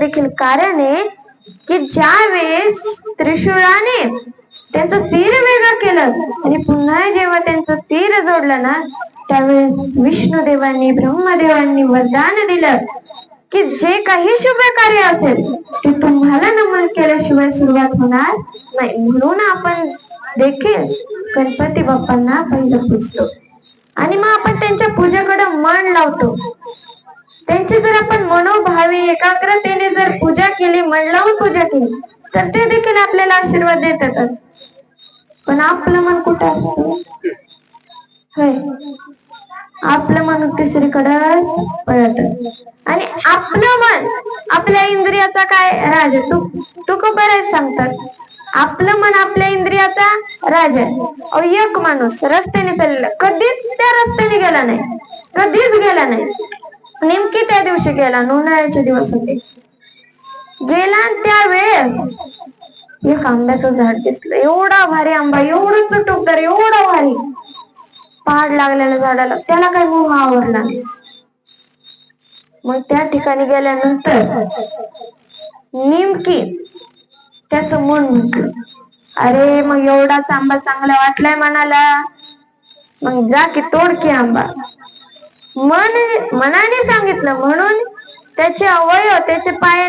देखील कारण आहे की ज्या वेळेस त्रिशूळाने त्यांचं तीर वेगळं केलं आणि पुन्हा जेव्हा त्यांचं तीर जोडलं ना त्यावेळेस विष्णुदेवांनी ब्रह्मदेवांनी वरदान दिलं की जे काही शुभ कार्य असेल ते तुम्हाला नमन केल्याशिवाय सुरुवात होणार नाही. म्हणून आपण देखील गणपती बाप्पांना पहिलं पुजतो. आणि मग आपण त्यांच्या पूजेकडे मन लावतो. त्यांची जर मनोभावी एकाग्रतेने जर पूजा केली मन लावून पूजा केली तर ते देखील आपल्याला आशीर्वाद देतातच पण आपलं मन कुठं होय. आपलं मन तिसरीकडे पळत. आणि आपलं मन आपल्या इंद्रियाचा काय राजा तू तू का बरेच सांगतात. आपलं मन आपल्या इंद्रियाचा राजा आहे. एक माणूस रस्त्याने चाललेला कधीच त्या रस्त्याने गेला नाही. कधीच गेला नाही. नेमकी त्या दिवशी गेला उन्हाळ्याचे दिवस होते गेला आणि त्या वेळेस एक आंब्याचं झाड दिसलं. एवढा भारी आंबा एवढं तर एवढा भारी. पाड लागलेल्या झाडाला. त्याला काही मोह आवडला मग त्या ठिकाणी गेल्यानंतर नेमकी त्याच मन म्हटलं अरे मग एवढाच आंबा चांगला वाटलाय मनाला मग जा की तोड की आंबा. मन मनाने सांगितलं. म्हणून त्याचे अवयव त्याचे पाय